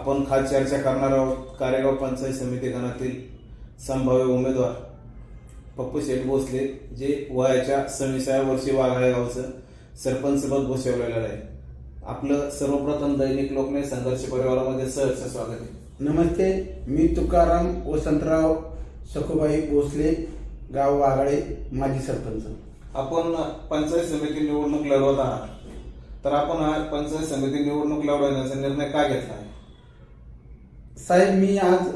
आपण खास चर्चा करणार आहोत कारेगाव पंचायत समिती गणातील संभाव्य उमेदवार पप्पू शेठ भोसले जे वयाच्या सव्वीसाव्या वर्षी वाघाळे गावचं सरपंच पद भूषवलेलं आहे. आपलं सर्वप्रथम दैनिक लोकने संघर्ष परिवारामध्ये सहर्ष स्वागत आहे. नमस्ते मी तुकाराम वसंतराव सखुबाई भोसले गाव वाघाळे माजी सरपंच. आपण पंचायत समिती निवडणूक लढवत आहात. तर आपण हा पंचायत समिती निवडणूक लढवण्याचा निर्णय का घेतला आहे? साहेब मी आज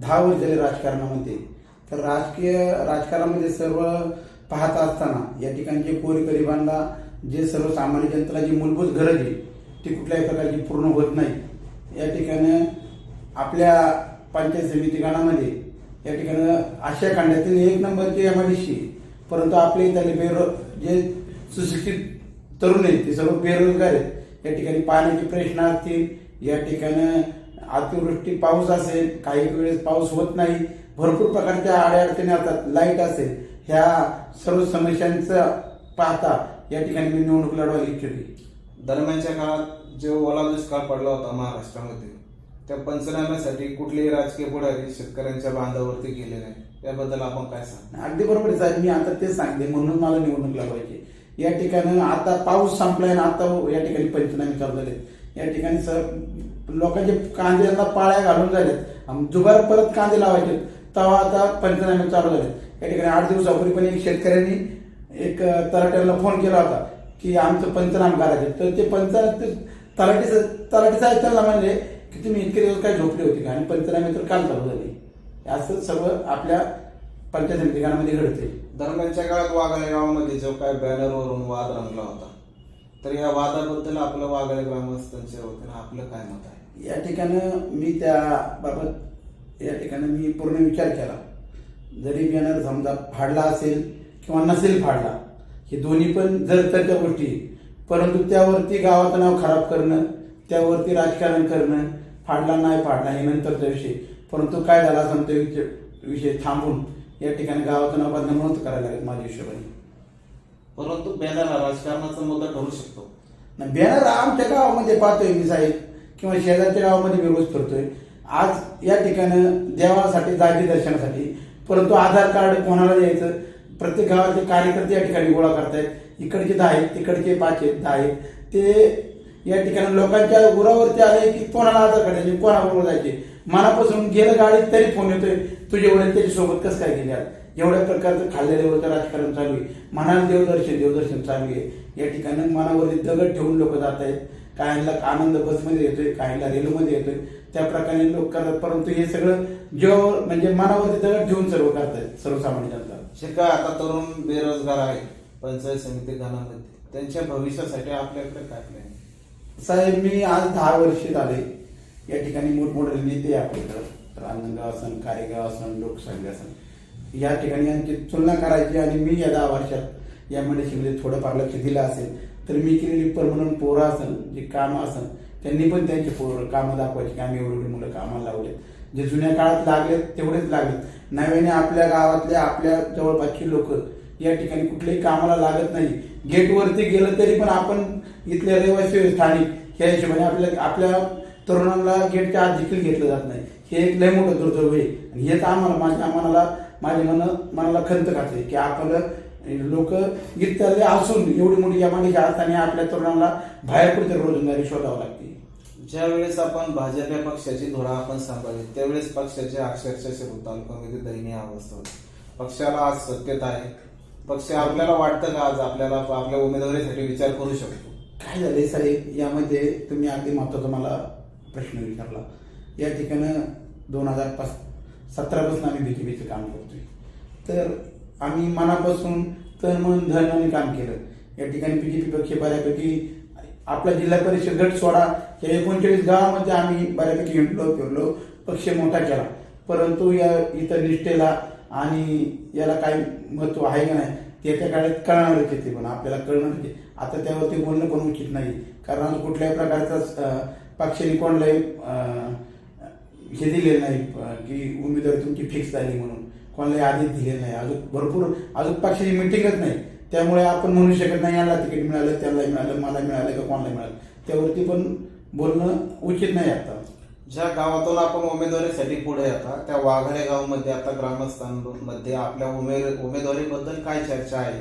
दहा वर्ष झाले राजकारणामध्ये. तर राजकीय राजकारणामध्ये सर्व पाहत असताना या ठिकाणचे गोरगरिबांना जे सर्वसामान्य जनतेला जी मूलभूत गरज आहे ती कुठल्याही प्रकारची पूर्ण होत नाही. या ठिकाणी आपल्या पंचायत समिती गणामध्ये या ठिकाणी आशिया खंडातील एक नंबरची एमआयडीसी परंतु आपले त्याला बेरो जे सुशिक्षित तरुण आहेत ते सर्व बेरोजगार आहेत. या ठिकाणी पाण्याचे प्रश्न असतील या ठिकाणी अतिवृष्टी पाऊस असेल काही वेळेस पाऊस होत नाही भरपूर प्रकारच्या अडचणी असतात लाइट असेल ह्या सर्व समस्यांचं पाहता या ठिकाणी मी निवडणूक लढवायला इच्छिते. दरम्यानच्या काळात जो ओला दुष्काळ पडला होता महाराष्ट्रामध्ये त्या पंचनाम्यासाठी कुठलेही राजकीय पुढारी शेतकऱ्यांच्या बांधावरती गेले नाही याबद्दल आपण काय सांग अगदी बरोबर आहे साहेब मी आता तेच सांगते म्हणून मला निवडणूक लढवायची. या ठिकाणी आता पाऊस संपलाय आणि आता या ठिकाणी पंचनामे चालू झाले या ठिकाणी सर लोकांचे कांदे यांना पाळ्या घालून झालेत. जुगार परत कांदे लावायचे. तेव्हा आता पंचनामे चालू झाले या ठिकाणी आठ दिवसापूर्वी पण एक शेतकऱ्यांनी एक तलाट्याला फोन केला होता की आमचं पंचनाम करायचे. तर ते पंच ते तलाठी तलाठी साहेब त्यांना म्हणले की तुम्ही इतके दिवस काय झोपले होते का? आणि पंचनामे तर काल चालू झाले. असं सर्व आपल्या पंचायत समिती घडते दरम्यानच्या काळात वाघाळे गावामध्ये जो काय बॅनरवरून वाद रंगला होता तर या वादाबद्दल आपलं वागळे ग्रामस्थांच्या वतीनं आपलं काय मत आहे? या ठिकाणं मी त्याबाबत या ठिकाणी मी पूर्ण विचार केला. जरी बॅनर समजा फाडला असेल किंवा नसेल फाडला हे दोन्ही पण जर तरच्या गोष्टी परंतु त्यावरती गावाचं नाव खराब करणं त्यावरती राजकारण करणं फाडला नाही फाडला हे नंतरचा विषय. परंतु काय झाला असं विषय थांबून या ठिकाणी गावाचं नाव बदनामत करायला लागेल माझ्या हिशोबाने. परंतु बॅनर हा राजकारणाचा मुद्दा ठरू शकतो. बॅनर आमच्या गावामध्ये पाहतोय मी साहेब किंवा शेजारच्या गावामध्ये मी रोज फिरतोय. आज या ठिकाणी देवासाठी जायचे दर्शनासाठी परंतु आधार कार्ड कोणाला द्यायचं? प्रत्येक गावाचे कार्यकर्ते या ठिकाणी गोळा करतायत. इकडचे दहा आहेत तिकडचे पाच आहेत दहा आहेत. ते या ठिकाणी लोकांच्या उरावरती आले की कोणाला आधार कार्ड द्यायचे कोणाबरोबर जायचे? मनापासून गेलं गाडीत तरी फोन येतोय. तुझे वडील त्याच्यासोबत कसं काय गेले एवढ्या प्रकारचं खाल्लेल्यावरचं राजकारण चालू आहे. मनाला देवदर्शन देवदर्शन चालू आहे. या ठिकाणी मनावरती दगड ठेवून लोक जात आहेत. काहींना आनंद बसमध्ये येतोय काहींना रेल्वेमध्ये येतोय. त्या प्रकारे लोक करतात. परंतु हे सगळं जेव्हा म्हणजे मनावरती दगड ठेवून सर्व करतायत सर्वसामान्य जनता. काय आता तरुण बेरोजगार आहेत पंचायत समिती गणामध्ये त्यांच्या भविष्यासाठी आपल्याकडे काय प्लॅन आहे? साहेब मी आज दहा वर्ष झाले या ठिकाणी मोठमोठे नेते आहे आपल्याकडं. रांजणगाव असन कारेगाव असन लोकसंघ असन. या ठिकाणी यांची तुलना करायची आणि मी या दहा वर्षात या मेडिसिनमध्ये थोडंफार लक्ष दिलं असेल तर मी केलेली परमनंट पोरं असेल जे कामं असेल त्यांनी पण त्यांचे पोरं कामं दाखवायची की आम्ही एवढी मुलं कामाला लावलेत. जे जुन्या काळात लागलेत तेवढेच लागलेत. नव्याने आपल्या गावातल्या आपल्या जवळपासची लोक या ठिकाणी कुठल्याही कामाला लागत नाही. गेटवरती गेलं तरी पण आपण इथले रहिवासी स्थानिक ह्या हिशोबाने आपल्या आपल्या तरुणांना गेटच्या आत देखील घेतलं जात नाही. हे एक लय मोठं दुर्दैव आहे. आणि हेच आम्हाला माझ्या आम्हाला माझ्या मन मनाला खंत घातली की आपलं लोक इथले असून एवढी मोठी यमानी असताना आपल्या तरुणांना बाहेर कुठे रोजंदारी शोधावं लागते. ज्या वेळेस आपण भाजप या पक्षाची धुरा आपण सांभाळली त्यावेळेस पक्षाची अक्षरशः तालुक्यामध्ये दयनीय अवस्था होती. पक्षाला आज सत्यता आहे. पक्ष आपल्याला वाटतं का आज आपल्याला आपल्या उमेदवारीसाठी विचार करू शकतो? काय झालंय साहेब? यामध्ये तुम्ही अगदी महत्त्वाचा मला प्रश्न विचारला. या ठिकाणी दोन हजार पाच सतरापासून आम्ही बीजेपीचं काम करतोय. तर आम्ही मनापासून तर मन धनाने काम केलं. या ठिकाणी बीजेपी पक्ष बऱ्यापैकी आपला जिल्हा परिषद गट सोडा. या एकोणचाळीस गावामध्ये आम्ही बऱ्यापैकी हिंडलो फिरलो. पक्ष मोठा केला. परंतु या इतर निष्ठेला आणि याला काही महत्त्व आहे का नाही ते त्या काळात कळणारच येते पण. आपल्याला कळणार आता त्यावरती बोलणं पण उचित नाही. कारण कुठल्याही प्रकारचा पक्षाने कोणलाही हे दिलेलं नाही की उमेदवारी तुमची फिक्स झाली म्हणून. कोणालाही आधीच दिलेलं नाही. अजून भरपूर अजून पक्षाची मिटिंगच नाही. त्यामुळे आपण म्हणू शकत नाही याला तिकीट मिळालं त्याला मिळालं मला मिळालं का कोणाला मिळालं. त्यावरती पण बोलणं उचित नाही आता. ज्या गावातून आपण उमेदवारीसाठी पुढे येता त्या वाघाळे गावामध्ये आता ग्रामस्थांमध्ये आपल्या उमेद उमेदवारीबद्दल काय चर्चा आहे?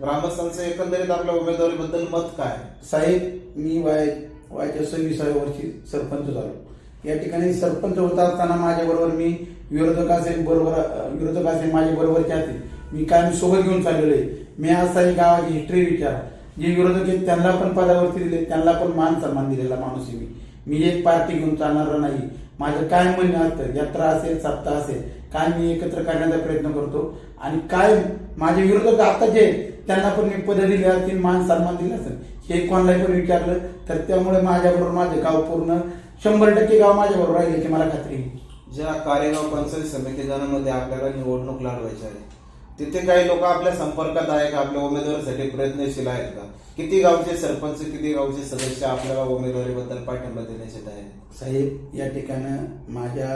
ग्रामस्थांचं एकंदरीत आपल्या उमेदवारीबद्दल मत काय? साहेब मी वय वयाच्या सव्वीसाव्या वर्षी सरपंच झालो. या ठिकाणी सरपंच होत असताना माझ्याबरोबर मी विरोधक असेल बरोबर विरोधक असेल माझ्या बरोबरचे असतील मी काय मी सोबत घेऊन चाललेलो आहे. मी आज सारी गावाची हिस्ट्री विचार. जे विरोधक आहेत त्यांना पण पदावरती दिले त्यांना पण मान सन्मान दिलेला माणूस आहे मी. मी एक पार्टी घेऊन चालणार नाही. माझं काय म्हणणं असतं यात्रा असेल सप्ताह असेल काय मी एकत्र करण्याचा प्रयत्न करतो आणि काय माझे विरोधक आता जे त्यांना पण मी पद दिली असतील मान सन्मान दिले असेल हे कोणालाही पण विचारलं तर त्यामुळे माझ्याबरोबर माझे गाव पूर्ण शंभर टक्के गाव माझ्याबरोबर राहील याची मला खात्री आहे. ज्या कारेगाव पंचायत समिती गणामध्ये आपल्याला निवडणूक लढवायची आहे तिथे काही लोक आपल्या संपर्कात आहे का आपल्या उमेदवारीसाठी प्रयत्नशील आहेत का? किती गावचे सरपंच किती गावचे सदस्य आपल्याला उमेदवारीबद्दल पाठिंबा देण्याचे आहेत? साहेब या ठिकाणं माझ्या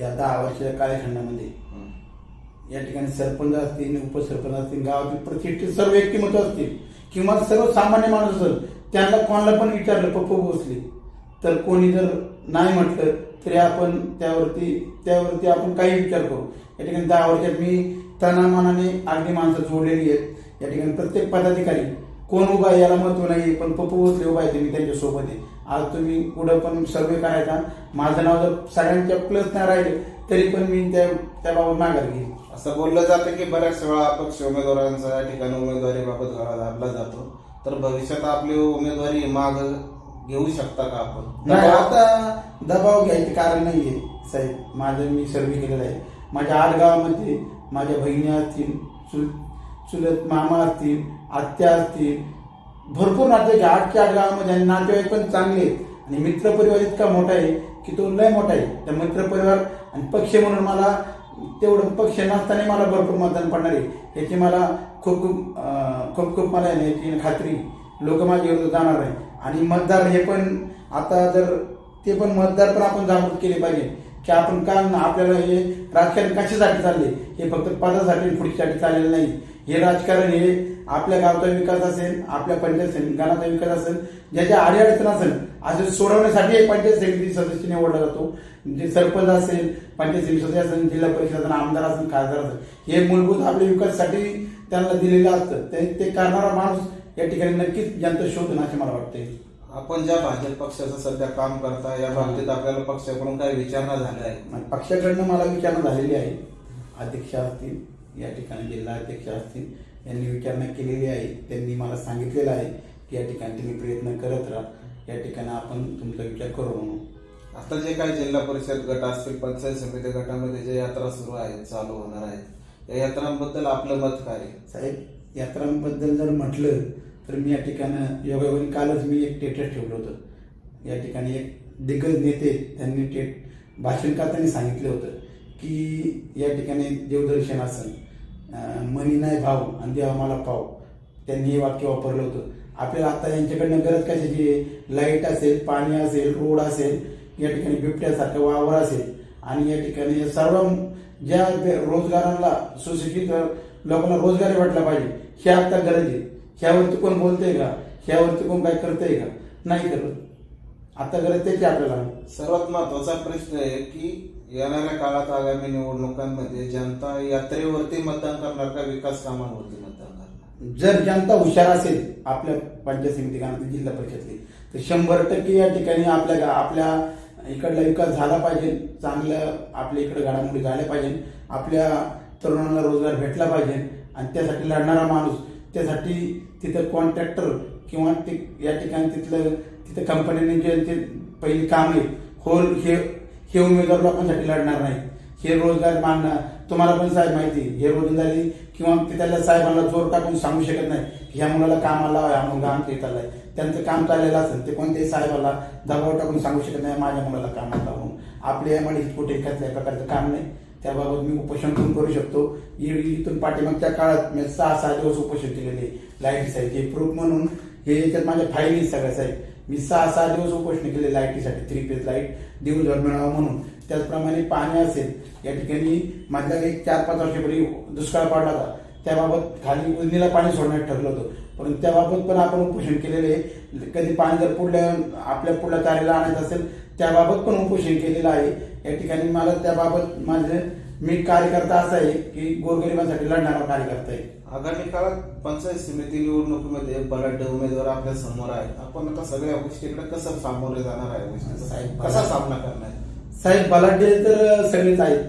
या दहा वर्षाच्या कालखंडामध्ये हं. या ठिकाणी सरपंच असतील उपसरपंच असतील गावातील प्रतिष्ठित सर्व व्यक्तिमत्व असतील किंवा सर्व सामान्य माणूस असेल त्यांना कोणाला पण विचारलं पप्पू भोसले तर कोणी जर नाही म्हटलं तरी आपण त्यावरती त्यावरती आपण काही विचार करू. या ठिकाणी दहा वर्षात मी तनामानाने अगदी माणसं जोडलेली आहेत. या ठिकाणी प्रत्येक पदाधिकारी कोण उभा आहे याला महत्त्व नाही पण पप्पू भोसले उभा आहे मी त्यांच्यासोबत आहे. आज तुम्ही पुढं पण सर्वे करायचा. माझं नाव जर सगळ्यांच्या प्लस नाही राहिले तरी पण मी त्या त्याबाबत माघार घेईन. असं बोललं जातं की बऱ्याच वेळा अपक्ष उमेदवारांचा या ठिकाणी उमेदवारीबाबत गळा दाबला जातो. तर भविष्यात आपली उमेदवारी माग घेऊ शकता का आपण? नाही आता दबाव घ्यायचे कारण नाहीये साहेब. माझं मी सर्वे केलेलं आहे. माझ्या आठ गावामध्ये माझ्या बहिणी असतील चुल चुलत मामा असतील आत्या असतील भरपूर नातेवाईक. आठच्या आठ गावामध्ये आणि नातेवाईक पण चांगले आहेत. आणि मित्र परिवार इतका मोठा आहे की तो लय मोठा आहे. त्या मित्र परिवार आणि पक्ष म्हणून मला तेवढं पक्ष नसताना मला भरपूर मतदान पडणार आहे. याची मला खूप खूप खूप खूप मला याची खात्री लोक माझ्या विरोधात जाणार आहे आणि मतदार हे पण आता जर ते पण मतदार पण आपण जागृत केले पाहिजे. की आपण का आपल्याला हे राजकारण कशासाठी चालले? हे फक्त पदासाठी खुर्चीसाठी चाललेलं नाही. हे राजकारण हे आपल्या गावचा विकास असेल आपल्या पंचायत समिती गणाचा विकास असेल ज्याच्या अडीअडचण असेल असे सोडवण्यासाठी एक पंचायत समिती सदस्य निवडला जातो. जे सरपंच असेल पंचायत समिती सदस्य असेल जिल्हा परिषद असेल आमदार असेल खासदार असेल हे मूलभूत आपल्या विकासासाठी त्यांना दिलेलं असतं. ते ते करणारा माणूस या ठिकाणी नक्कीच जनता शोधन असे मला वाटते आपण ज्या भाजप पक्षाचं सध्या काम करता या बाबतीत आपल्याला पक्षाकडून काही विचारणा झाल्या आहेत? पक्षाकडनं मला विचारणा झालेली आहे. अध्यक्ष असतील या ठिकाणी जिल्हा अध्यक्ष असतील यांनी विचारणा केलेली आहे. त्यांनी मला सांगितलेलं आहे की या ठिकाणी तुम्ही प्रयत्न करत राहा. या ठिकाणी आपण तुमचा विचार करू म्हणून. आता जे काही जिल्हा परिषद गट असतील पंचायत समिती गटामध्ये जे यात्रा सुरू आहेत चालू होणार आहेत या यात्रांबद्दल आपलं मत काय आहे? साहेब यात्रांबद्दल जर म्हटलं तर मी या ठिकाणी योगायोगाने कालच मी एक स्टेटस ठेवलं होतं. या ठिकाणी एक दिग्गज नेते त्यांनी टेट भाषण करताना सांगितलं होतं की या ठिकाणी देवदर्शन असेल मनी नाही भाव आणि देवा मला पाव. त्यांनी हे वाक्य वापरलं होतं. आपल्याला आता यांच्याकडनं गरज कशाची आहे? लाइट असेल पाणी असेल रोड असेल या ठिकाणी बिबट्यासारखं वावर असेल आणि या ठिकाणी सर्व ज्या रोजगारांना सुशिक्षित लोकांना रोजगारी वाटला पाहिजे ही आता गरज आहे. ह्यावरती कोण बोलतंय का? ह्यावरती कोण काय करतंय का? नाही करत. आता गरज त्याची आपल्याला. सर्वात महत्त्वाचा प्रश्न आहे की येणाऱ्या काळात आगामी निवडणुकांमध्ये जनता यात्रेवरती मतदान करणार का विकास कामांवरती मतदान करणार? जर जनता हुशार असेल आपल्या पंचायत समिती गावातील जिल्हा परिषदली तर शंभर टक्के या ठिकाणी आपल्या गा- आपल्या इकडला विकास झाला पाहिजे. चांगल्या आपल्या इकडे घडामोडी झाल्या पाहिजे. आपल्या तरुणांना रोजगार भेटला पाहिजे. आणि त्यासाठी लढणारा माणूस त्यासाठी तिथं कॉन्ट्रॅक्टर किंवा ते या ठिकाणी तिथलं तिथं कंपनीने जे ते पहिले काम आहे होल हे हे उमेदवार लोकांसाठी लढणार नाही. हे रोजगार मागणार तुम्हाला पण साहेब माहिती आहे, हे रोजंदारी किंवा तिथल्या साहेबांना जोर टाकून सांगू शकत नाही. ह्या मुलाला कामाला लावा, हा मुलगा आमच्या इथं आलाय. त्यांचं काम चाललेलं असेल ते कोणत्याही साहेबाला दबाव टाकून सांगू शकत नाही माझ्या मुलाला कामाला लावून आपल्या यामध्ये कुठे एखाद्या प्रकारचं काम नाही. त्याबाबत मी उपोषण पण करू शकतो. इथून पाठीमागच्या काळात मी सहा सहा दिवस उपोषण केलेले लाईटीसाठी प्रूफ म्हणून हे याच्यात माझ्या फायली आहेत सगळ्या साहेब. मी सहा सहा दिवस उपोषण केले लाईटीसाठी थ्री फेज लाइट दिवसभर मिळावा म्हणून. त्याचप्रमाणे पाणी असेल या ठिकाणी मधल्या एक चार पाच वर्षापूर्वी दुष्काळ पडला होता. त्याबाबत खाली उजनीला पाणी सोडण्यात ठरलं होतं. परंतु त्याबाबत पण आपण उपोषण केलेले आहे. कधी पाणी जर पुढल्या आपल्या पुढल्या तारेला आणायचं असेल त्याबाबत पण उपोषण केलेलं आहे. या ठिकाणी मला त्याबाबत माझं मी कार्यकर्ता असा आहे की गोरगरिबांसाठी लढणारा कार्यकर्ता आहे. आगामी काळात पंचायत समिती निवडणुकीमध्ये बलाढ्य उमेदवार आपल्यासमोर आहेत. आपण आता सगळ्या गोष्टीकडे कसं सामोरे जाणार आहे? साहेब, कसा सामना करणार साहेब बलाढ्य तर सगळेच आहेत.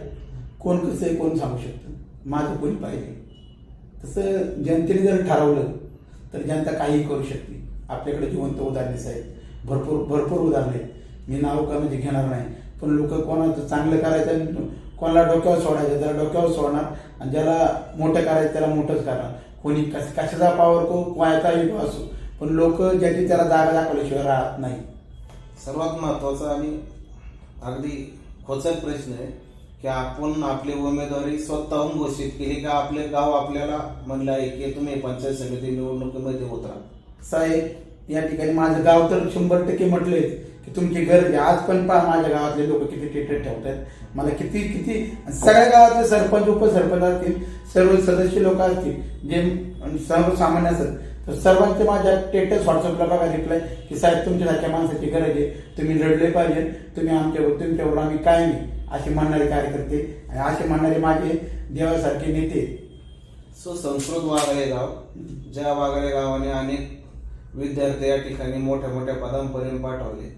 कोण कसं आहे कोण सांगू शकतं? माझं कोणी पाहिजे तसं जनतेने जर ठरवलं तर जनता काहीही करू शकते. आपल्याकडे जिवंत उदाहरणे साहेब भरपूर भरपूर उदाहरणे आहेत. मी नाव का म्हणजे घेणार नाही. पण लोक कोणाचं चांगलं करायचं आणि कोणाला डोक्यावर सोडायचं त्याला डोक्यावर सोडणार आणि ज्याला मोठं करायचं त्याला मोठंच करणार. कोणी कश कशाचा पावर को कोणाचाही असो. पण लोक ज्याची त्याला जागा दाखवल्याशिवाय राहत नाही. सर्वात महत्त्वाचा आणि अगदी खोचक प्रश्न आहे की आपण आपली उमेदवारी स्वतःहून घोषित केली का आपले गाव आपल्याला म्हणलं आहे की तुम्ही पंचायत समिती निवडणुकीमध्ये उतरा साहेब या ठिकाणी माझं गाव तर शंभर टक्के म्हटले तुमची गरज आहे आज पण पहा माझ्या गावातले लोक किती टेटर ठेवतात मला किती किती सगळ्या गावातले सरपंच उपसरपंच असतील सर्व सदस्य लोक असतील जे सर्वसामान्य असतात तर सर्वांचे माझ्या टेटस व्हॉट्सअपला बघा रिप्लाय की साहेब तुमच्यासारख्या माणसाची गरज आहे. तुम्ही लढले पाहिजे तुम्ही आमच्यावर तुमच्यावर आम्ही काय नाही असे म्हणणारे कार्यकर्ते आणि असे म्हणणारे माझे देवासारखे नेते. सो संस्कृत वाघाळे गाव ज्या वाघाळे गावाने अनेक विद्यार्थी या ठिकाणी मोठ्या मोठ्या पदांपर्यंत पाठवले.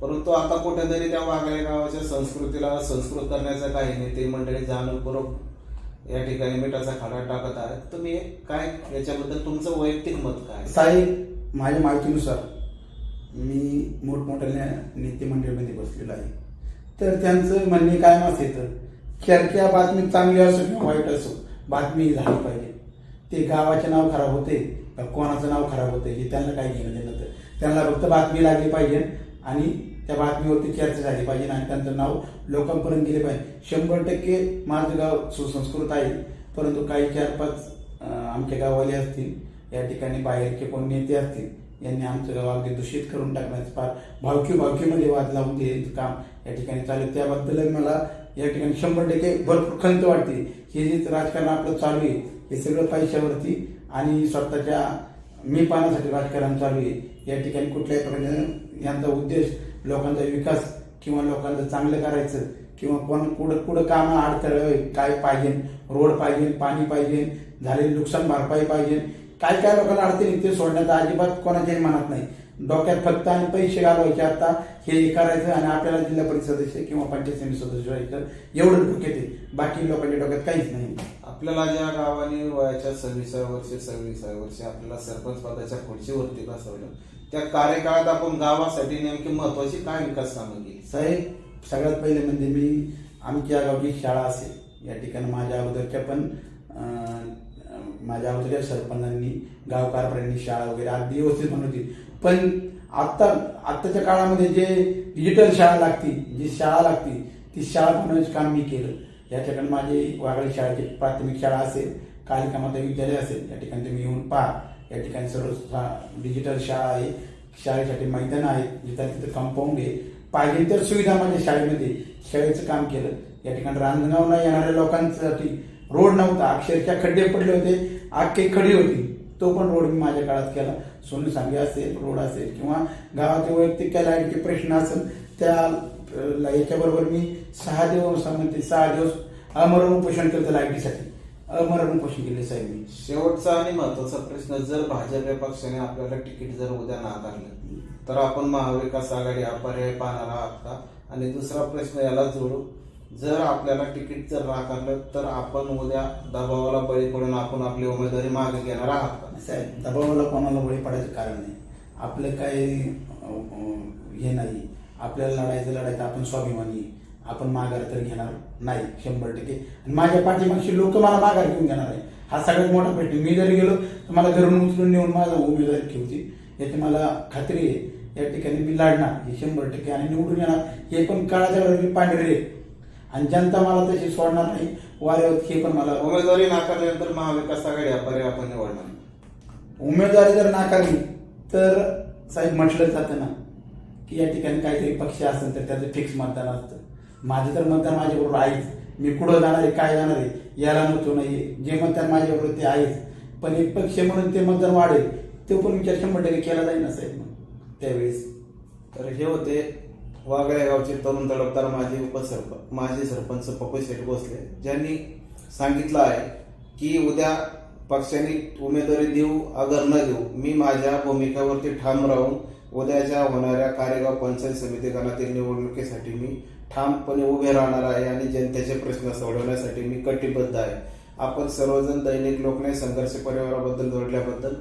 परंतु आता कुठेतरी त्या वाघाळे गावाच्या संस्कृतीला संस्कृत करण्याचं काही नेते मंडळी जाणूनपूर्वक या ठिकाणी मिठाचा खडा टाकत आहे तुम्ही काय याच्याबद्दल तुमचं वैयक्तिक मत काय? साहेब माझ्या माहितीनुसार मी मोठमोठ्या नेते मंडळीमध्ये बसलेलो आहे. तर त्यांचं म्हणणे काय मत येतं चर्चा बातमी चांगली असो किंवा वाईट असो बातमी झाली पाहिजे. ते गावाचे नाव खराब होते का कोणाचं नाव खराब होते हे त्यांना काही घेणं देणं तर त्यांना फक्त बातमी लागली पाहिजे आणि त्या बातमीवरती चर्चा झाली पाहिजे आणि त्यांचं नाव लोकांपर्यंत गेले पाहिजे. शंभर टक्के माझं गाव सुसंस्कृत आहे परंतु काही चार पाच आमच्या गाववाले असतील या ठिकाणी बाहेरचे कोण नेते असतील यांनी आमचं गाव अगदी दूषित करून टाकण्याचं फार भावकी भावकीमध्ये वाद लावून ते काम या ठिकाणी चालू आहे. त्याबद्दल मला या ठिकाणी शंभर टक्के भरपूर खंत वाटते. हे जे राजकारण आपलं चालू आहे हे सगळं पैशावरती आणि स्वतःच्या मी पाहण्यासाठी राजकारण चालू आहे. या ठिकाणी कुठल्याही प्रकारे यांचा उद्देश लोकांचा विकास किंवा लोकांचं चांगलं करायचं किंवा कोण कुठं कुठं कामं अडथळे काय पाहिजे रोड पाहिजे पाणी पाहिजे झालेली नुकसान भरपाई पाहिजे काय काय लोकांना अडचणी ते सोडण्याचा अजिबात कोणाच्याही मनात नाही. डोक्यात फक्त आणि पैसे घालवायचे आता हे करायचं आणि आपल्याला जिल्हा परिषद सदस्य किंवा पंचायत समिती सदस्य व्हायचं एवढं डोक्यात आहे. बाकी लोकांच्या डोक्यात काहीच नाही. आपल्याला ज्या गावाने वयाच्या सव्वीसाव्या वर्षी सव्वीसाव्या वर्षी आपल्याला सरपंच पदाच्या खुर्चीवरती बसवलं त्या कार्यकाळात आपण गावासाठी नेमकी महत्वाची काय विकास कामं केली? साहेब सगळ्यात पहिले म्हणजे मी आमच्या गावची शाळा असेल या ठिकाणी माझ्या अगोदरच्या पण माझ्या अगोदरच्या सरपंचांनी गावकारपऱ्यांनी शाळा वगैरे अगदी व्यवस्थित म्हणून पण आत्ता आत्ताच्या काळामध्ये जे डिजिटल शाळा लागती जी शाळा लागती ती शाळा बनवण्याचं काम मी केलं. या ठिकाणी माझी वागळी शाळेची प्राथमिक शाळा असेल कालिका माता विद्यालय असेल या ठिकाणी तुम्ही येऊन पहा. या ठिकाणी सर्व डिजिटल शाळा आहे शाळेसाठी मैदान आहे जिथं तिथं कंपाऊंड आहे. पाहिजे तर सुविधा माझ्या शाळेमध्ये शाळेचं काम केलं. या ठिकाणी रांजणगावला येणाऱ्या लोकांसाठी रोड नव्हता. अक्षरशः खड्डे पडले होते आखे खडी होती. तो पण रोड मी माझ्या काळात केला. सोनू सांगे असेल रोड असेल किंवा गावातील वैयक्तिक काय लाईटचे प्रश्न असेल त्या याच्याबरोबर मी सहा दिवस सांगते सहा दिवस अमरण उपोषण केलं लाईटीसाठी. अमरण उपोषण केले साहेब. शेवटचा आणि महत्त्वाचा प्रश्न जर भाजप या पक्षाने आपल्याला तिकीट जर उद्या नाकारलं तर आपण महाविकास आघाडी हा पर्याय पाहणार आहात का? आणि दुसरा प्रश्न याला जोडू जर आपल्याला तिकीट जर नाकारलं तर आपण उद्या दबावाला बळी पडून आपण आपली उमेदवारी मागे घेणार आहात का? साहेब दबावाला कोणाला बळी पडायचं कारण नाही. आपलं काही हे नाही. आपल्याला लढायचं लढायचं आपण स्वाभिमानी. आपण माघार तर घेणार नाही शंभर टक्के. आणि माझ्या पाठीमागची लोक मला माघार घेऊन घेणार आहे हा सगळ्यात मोठा प्रश्न. मी जरी गेलो तर मला घरून उचलून नेऊन माझा उमेदवारी ठेवतील याची मला खात्री आहे. या ठिकाणी मी लढणार. हे शंभर टक्के आणि निवडून येणार. हे पण काळाच्या वेळेला मी पांढरे आहे. आणि जनता मला तशी सोडणार नाही. वाऱ्यावर हे पण मला उमेदवारी नाकारल्यानंतर महाविकास आघाडी पर्याय आपण निवडणार उमेदवारी जर नाकारली तर साहेब म्हटलं जातं ना की या ठिकाणी काहीतरी पक्ष असेल तर त्याचं फिक्स मतदान असतं. माझं तर मतदान माझ्याबरोबर आहेच. मी कुठं जाणार आहे काय जाणार आहे याला म्हणतो नाही जे मतदान माझ्याबरोबर ते आहेच. पण एक पक्ष म्हणून ते मतदान वाढेल तो पण विचार शंभर टक्के केला जाईल ना साहेब. मग त्यावेळेस. तर हे होते वागळ्या गावचे तरुण तडफदार माजी उपसरप माजी सरपंच पप्पू शेठ भोसले. ज्यांनी सांगितलं आहे की उद्या पक्षाने उमेदवारी देऊ अगर न देऊ मी माझ्या भूमिकेवरती ठाम राहून उद्याच्या होणाऱ्या कारेगाव पंचायत समिती गणातील निवडणुकीसाठी मी ठामपणे उभे राहणार आहे आणि जनतेचे प्रश्न सोडवण्यासाठी मी कटिबद्ध आहे. आपण सर्वजण दैनिक लोकने संघर्ष परिवाराबद्दल जोडल्याबद्दल